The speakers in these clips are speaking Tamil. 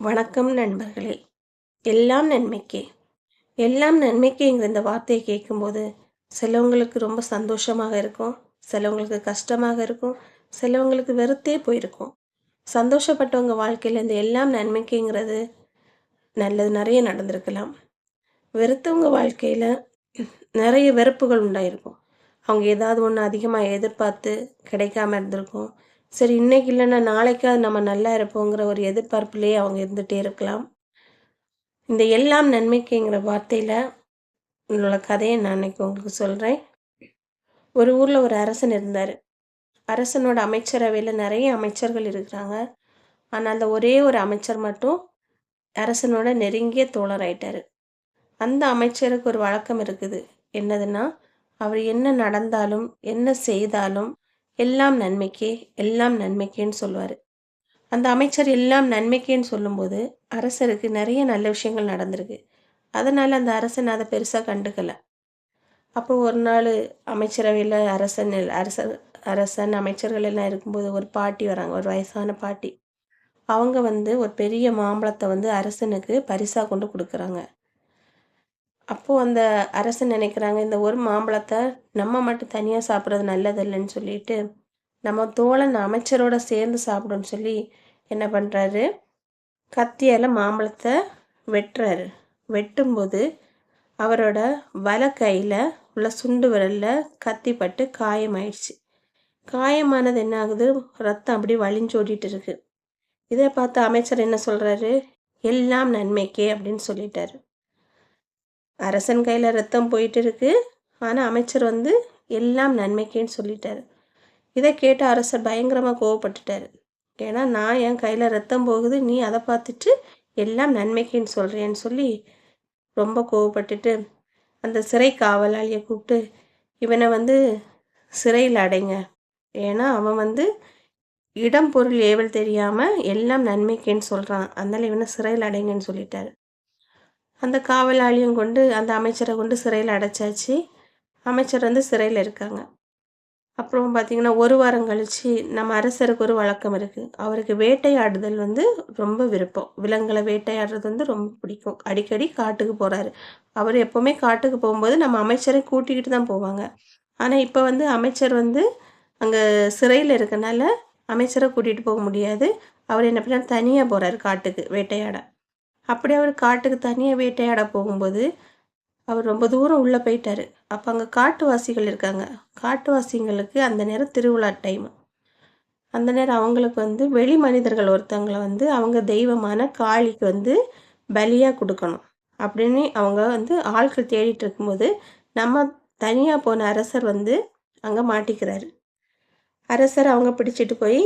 வணக்கம் நண்பர்களே. எல்லாம் நன்மைக்கே. எல்லாம் நன்மைக்கேங்கிற இந்த வார்த்தையை கேட்கும்போது சிலவங்களுக்கு ரொம்ப சந்தோஷமாக இருக்கும் சிலவங்களுக்கு கஷ்டமாக இருக்கும் சிலவங்களுக்கு வெறுத்தே போயிருக்கும். சந்தோஷப்பட்டவங்க வாழ்க்கையில் இந்த எல்லாம் நன்மைக்கேங்கிறது நல்லது நிறைய நடந்திருக்கலாம். வெறுத்தவங்க வாழ்க்கையில் நிறைய வெறுப்புகள் உண்டாயிருக்கும். அவங்க ஏதாவது ஒன்று அதிகமாக எதிர்பார்த்து கிடைக்காம இருந்திருக்கும். சரி இன்னைக்கு இல்லைன்னா நாளைக்காவது நம்ம நல்லா இருப்போங்கிற ஒரு எதிர்பார்ப்புலேயே அவங்க இருந்துகிட்டே இருக்கலாம். இந்த எல்லாம் நன்மைக்குங்கிற வார்த்தையில் உள்ள கதையை நான் இன்னைக்கு உங்களுக்கு சொல்கிறேன் ஒரு ஊரில் ஒரு அரசன் இருந்தார். அரசனோட அமைச்சரவையில் நிறைய அமைச்சர்கள் இருக்கிறாங்க. ஆனால் அந்த ஒரே ஒரு அமைச்சர் மட்டும் அரசனோட நெருங்கிய தோழர் ஆயிட்டார் அந்த அமைச்சருக்கு ஒரு வழக்கம் இருக்குது. என்னதுன்னா அவர் என்ன நடந்தாலும் என்ன செய்தாலும் எல்லாம் நன்மைக்கே எல்லாம் நன்மைக்கேன்னு சொல்லுவார். அந்த அமைச்சர் எல்லாம் நன்மைக்கேன்னு சொல்லும்போது அரசருக்கு நிறைய நல்ல விஷயங்கள் நடந்திருக்கு. அதனால் அந்த அரசன் அதை பெருசாக கண்டுக்கலை. அப்போ ஒரு நாள் அமைச்சரவையில் அரசன் அரசர் அரசன் அமைச்சர்கள் எல்லாம் இருக்கும்போது ஒரு பாட்டி வராங்க ஒரு வயசான பாட்டி. அவங்க வந்து ஒரு பெரிய மாம்பழத்தை வந்து அரசனுக்கு பரிசாக கொண்டு கொடுக்குறாங்க. அப்போது அந்த அரசன் நினைக்கிறாங்க இந்த ஒரு மாம்பழத்தை நம்ம மட்டும் தனியாக சாப்பிட்றது நல்லதில்லைன்னு சொல்லிட்டு நம்ம தோழன் அமைச்சரோட சேர்ந்து சாப்பிடுன்னு சொல்லி என்ன பண்ணுறாரு கத்தியால் மாம்பழத்தை வெட்டுறாரு. வெட்டும்போது அவரோட வல கையில் உள்ள சுண்டு விரலில் கத்தி பட்டு காயமாயிடுச்சு. காயமானது என்ன ஆகுது? ரத்தம் அப்படி வழிஞ்சோடிட்டு இருக்கு. இதை பார்த்து அமைச்சர் என்ன சொல்கிறாரு எல்லாம் நன்மைக்கே அப்படின்னு சொல்லிட்டாரு. அரசன் கையில் ரத்தம் போயிட்டு இருக்கு ஆனால் அமைச்சர் வந்து எல்லாம் நன்மைக்கேன்னு சொல்லிட்டாரு. இதை கேட்டு அரசர் பயங்கரமாக கோவப்பட்டுட்டார். ஏன்னா நான் என் கையில் ரத்தம் போகுது நீ அதை பார்த்துட்டு எல்லாம் நன்மைக்குன்னு சொல்கிறேன்னு சொல்லி ரொம்ப கோவப்பட்டுட்டு அந்த சிறை காவலாளியை கூப்பிட்டு இவனை வந்து சிறையில் அடைங்க. ஏன்னா அவன் வந்து இடம் பொருள் ஏவல் தெரியாமல் எல்லாம் நன்மைக்குன்னு சொல்கிறான் அதனால் இவனை சிறையில் அடைங்கன்னு சொல்லிட்டாரு. அந்த காவலாளியும் கொண்டு அந்த அமைச்சரை கொண்டு சிறையில் அடைச்சாச்சு. அமைச்சர் வந்து சிறையில் இருக்காங்க. அப்புறம் பார்த்திங்கன்னா ஒரு வாரம் கழித்து நம்ம அரசருக்கு ஒரு வழக்கம் இருக்குது அவருக்கு வேட்டையாடுதல் வந்து ரொம்ப விருப்பம். விலங்குகளை வேட்டையாடுறது வந்து ரொம்ப பிடிக்கும். அடிக்கடி காட்டுக்கு போகிறாரு அவர் எப்போவுமே காட்டுக்கு போகும்போது நம்ம அமைச்சரை கூட்டிக்கிட்டு தான் போவாங்க. ஆனால் இப்போ வந்து அமைச்சர் வந்து அங்கே சிறையில் இருக்கனால அமைச்சரை கூட்டிகிட்டு போக முடியாது. அவர் என்ன பண்ணால் தனியாக போகிறாரு காட்டுக்கு வேட்டையாட. அப்படி அவர் காட்டுக்கு தனியாக வேட்டையாட போகும்போது அவர் ரொம்ப தூரம் உள்ளே போயிட்டார். அப்போ அங்கே காட்டுவாசிகள் இருக்காங்க. காட்டுவாசிங்களுக்கு அந்த நேரம் திருவிழா டைம் அந்த நேரம் அவங்களுக்கு வந்து வெளி மனிதர்கள் ஒருத்தவங்களை வந்து அவங்க தெய்வமான காளிக்கு வந்து பலியாக கொடுக்கணும். அப்படின்னு அவங்க வந்து ஆட்கள் தேடிட்டு இருக்கும்போது நம்ம தனியாக போன அரசர் வந்து அங்கே மாட்டிக்கிறாரு. அரசர் அவங்க பிடிச்சிட்டு போய்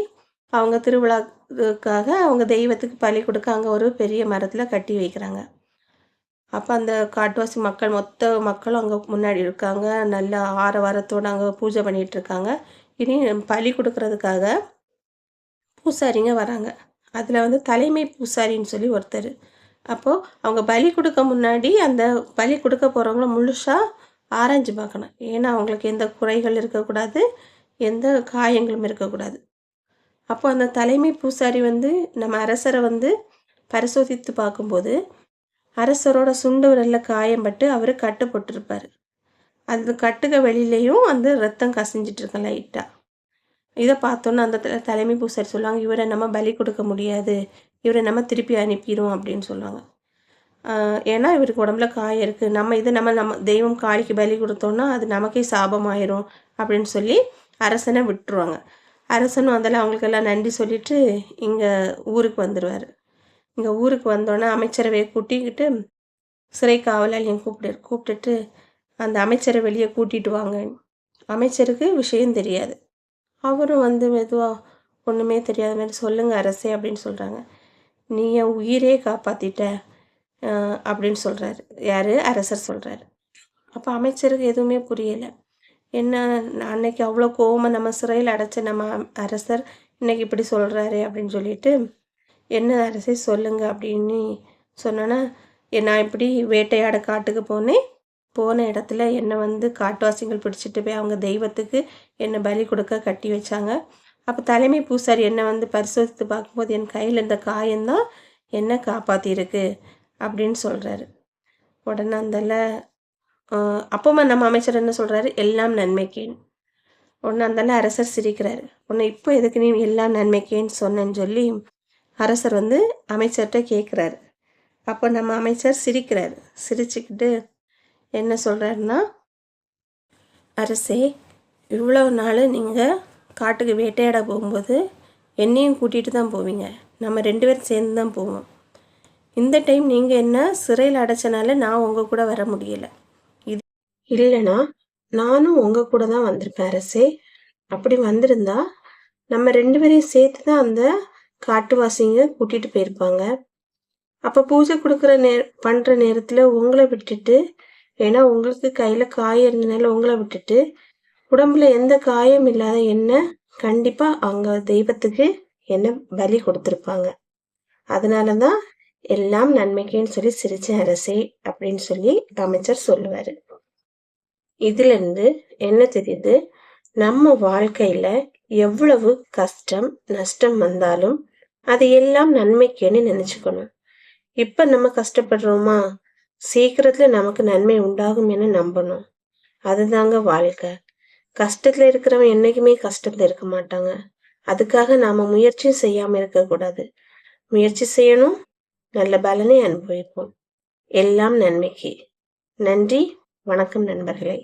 அவங்க திருவிழாவுக்காக அவங்க தெய்வத்துக்கு பலி கொடுக்க அங்கே ஒரு பெரிய மரத்தில் கட்டி வைக்கிறாங்க. அப்போ அந்த காட்டுவாசி மக்கள் மொத்த மக்களும் அங்கே முன்னாடி இருக்காங்க. நல்ல ஆரவாரத்தோடு அங்கே பூஜை பண்ணிகிட்டு இருக்காங்க. இனி பலி கொடுக்கறதுக்காக பூசாரிங்க வராங்க. அதில் வந்து தலைமை பூசாரின்னு சொல்லி ஒருத்தர். அப்போது அவங்க பலி கொடுக்க முன்னாடி அந்த பலி கொடுக்க போகிறவங்கள முழுசாக ஆராய்ஞ்சு பார்க்கணும். ஏன்னா அவங்களுக்கு எந்த குறைகள் இருக்கக்கூடாது எந்த காயங்களும் இருக்கக்கூடாது. அப்போ அந்த தலைமை பூசாரி வந்து நம்ம அரசரை வந்து பரிசோதித்து பார்க்கும்போது அரசரோட சுண்டு விரலில் காயம்பட்டு அவர் கட்டு போட்டிருப்பார். அந்த கட்டுக வெளியிலையும் அந்த ரத்தம் கசிஞ்சிட்ருக்கேன் லைட்டாக இதை பார்த்தோன்னா அந்த தலைமை பூசாரி சொல்லுவாங்க இவரை நம்ம பலி கொடுக்க முடியாது. இவரை நம்ம திருப்பி அனுப்பிடும் அப்படின்னு சொல்லுவாங்க. ஏன்னா இவருக்கு உடம்புல காயம் இருக்குது நம்ம இதை நம்ம நம்ம தெய்வம் காளிக்கு பலி கொடுத்தோன்னா அது நமக்கே சாபமாயிரும் அப்படின்னு சொல்லி அரசனை விட்டுருவாங்க. அரசனும் அதில் அவங்களுக்கெல்லாம் நன்றி சொல்லிட்டு இங்கே ஊருக்கு வந்துடுவார் இங்கே ஊருக்கு வந்தோடனே அமைச்சரவையை கூட்டிக்கிட்டு சிறை காவலாளியும் கூப்பிட்டு கூப்பிட்டுட்டு அந்த அமைச்சரை வெளியே கூட்டிகிட்டு வாங்க. அமைச்சருக்கு விஷயம் தெரியாது. அவரும் வந்து மெதுவாக ஒன்றுமே தெரியாத மாதிரி சொல்லுங்கள் அரசே அப்படின்னு சொல்கிறாங்க நீ என் உயிரே காப்பாற்றிட்ட அப்படின்னு சொல்கிறாரு யார்? அரசர் சொல்கிறாரு அப்போ அமைச்சருக்கு எதுவுமே புரியலை. என்ன அன்னைக்கு அவ்வளோ கோவமாக நம்ம சிறையில் அடைச்ச நம்ம அரசர் இன்னைக்கு இப்படி சொல்கிறாரு அப்படின்னு சொல்லிட்டு என்ன அரசே சொல்லுங்க அப்படின்னு சொன்னோன்னா நான் இப்படி வேட்டையாட காட்டுக்கு போனேன். போன இடத்துல என்னை வந்து காட்டுவாசிகள் பிடிச்சிட்டு போய் அவங்க தெய்வத்துக்கு என்னை பலி கொடுக்க கட்டி வச்சாங்க. அப்போ தலைமை பூசாரி என்னை வந்து பரிசோதித்து பார்க்கும்போது என் கையில் இந்த காயந்தான் என்ன காப்பாற்றிருக்கு அப்படின்னு சொல்கிறாரு உடனே அந்தல அப்போ நம்ம அமைச்சர் என்ன சொல்கிறாரு எல்லாம் நன்மைக்கேன்னு ஒன்று அந்தால அரசர் சிரிக்கிறாரு. ஒன்று இப்போ எதுக்கு நீ எல்லாம் நன்மைக்கேன்னு சொன்னேன்னு சொல்லி அரசர் வந்து அமைச்சர்கிட்ட கேட்குறாரு அப்போ நம்ம அமைச்சர் சிரிக்கிறாரு. சிரிச்சுக்கிட்டு என்ன சொல்கிறாருன்னா அரசே இவ்வளோ நாள் நீங்கள் காட்டுக்கு வேட்டையாட போகும்போது என்னையும் கூட்டிகிட்டு தான் போவீங்க. நம்ம ரெண்டு பேரும் சேர்ந்து தான் போவோம். இந்த டைம் நீங்கள் என்ன சிறையில் அடைச்சனால நான் உங்கள் கூட வர முடியலை. இல்லைனா நானும் உங்கள் கூட தான் வந்திருப்பேன் அரசே. அப்படி வந்திருந்தா நம்ம ரெண்டு பேரையும் சேர்த்து தான் அந்த காட்டுவாசிங்க கூட்டிகிட்டு போயிருப்பாங்க. அப்போ பூஜை கொடுக்குற நே பண்ணுற நேரத்தில் உங்களை விட்டுட்டு ஏன்னா உங்களுக்கு கையில் காயம் இருந்தனால உங்களை விட்டுட்டு உடம்புல எந்த காயம் இல்லாத என்ன கண்டிப்பாக அவங்க தெய்வத்துக்கு என்ன பலி கொடுத்துருப்பாங்க. அதனால தான் எல்லாம் நன்மைக்குன்னு சொல்லி சிரிச்சேன் அரசே அப்படின்னு சொல்லி அமைச்சர் சொல்லுவார். இதுலேருந்து என்ன தெரியுது? நம்ம வாழ்க்கையில் எவ்வளவு கஷ்டம் நஷ்டம் வந்தாலும் அது எல்லாம் நன்மைக்குன்னு நினச்சிக்கணும். இப்போ நம்ம கஷ்டப்படுறோமா? சீக்கிரத்தில் நமக்கு நன்மை உண்டாகும் என நம்பணும். அதுதாங்க வாழ்க்கை. கஷ்டத்தில் இருக்கிறவன் என்னைக்குமே கஷ்டத்தில் இருக்க மாட்டாங்க. அதுக்காக நாம் முயற்சியும் செய்யாமல் இருக்கக்கூடாது முயற்சி செய்யணும் நல்ல பலனை அனுபவிப்போம். எல்லாம் நன்மைக்கு. நன்றி வணக்கம் நண்பர்களே.